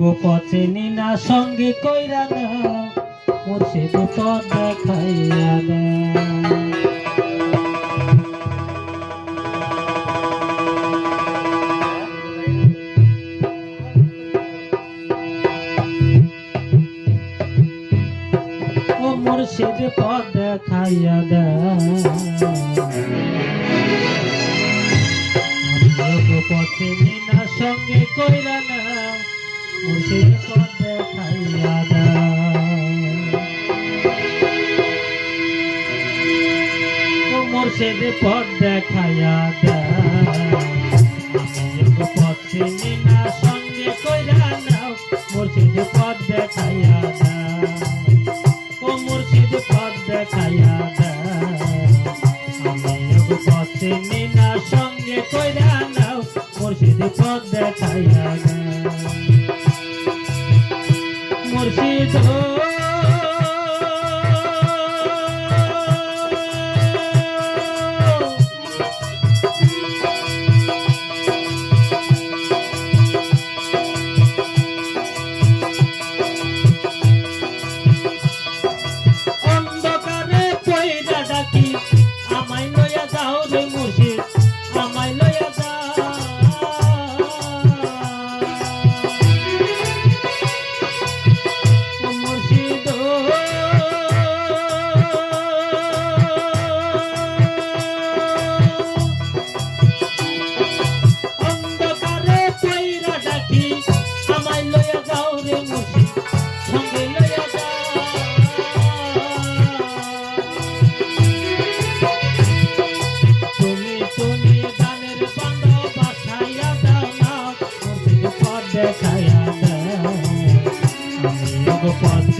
গো পথে নিনা সঙ্গে কইরা না মুর্শিদ পথ দেখাইয়া ও মুর্শিদ পথ দেখাইয়া দা পথে নিনা সঙ্গে কইরা না মুর্শিদ পথ দেখাইয়া পথ দেখাইয়া দা সঙ্গে কইরা নাও মুর্শিদ পথ দেখাইয়া ও মুর্শিদ পথ দেখাইয়া দা আমি পথে সঙ্গে কইরা নাও মুর্শিদ পথ দেখাইয়া to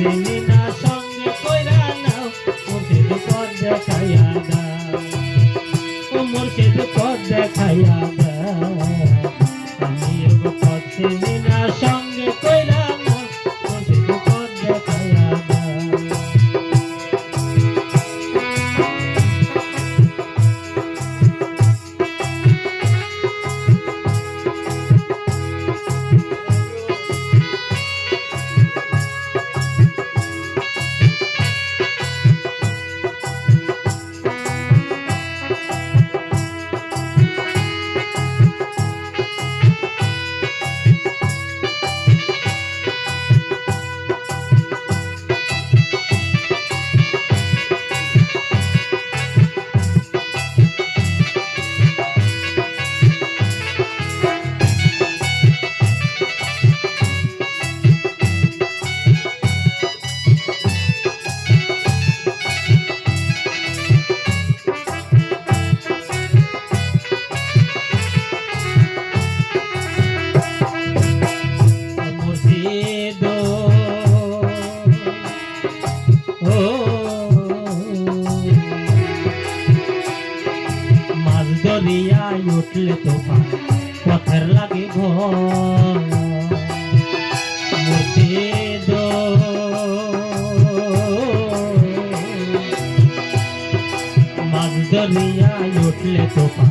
চিনি না সঙ্গে কইরা নাও মুর্শিদ পথ দেখাইয়া দাও। আমি গো পথ চিনি না সঙ্গে কইরা মুর্শিদ ও মাছ দরিয়ায় উঠলে তোমার পথের লাগে ঘর মাছ দরিয়ায় উঠলে ঘর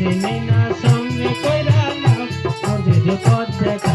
চিনি না সামনে কইরা নাম আর যে পথ দেখা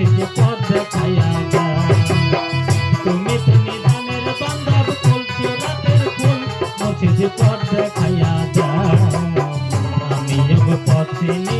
সৃষ্টি পদ পাইয়া তুমি তুমি দানের বান্ধব ফুল, চোরাতের ফুল, মসজিদ পদ খাইয়া যা আমি যোগ পথ চিনি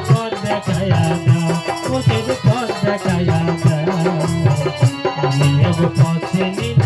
পথ দেখায় দাও পথের পথ দেখায় দাও পথে নিয়ে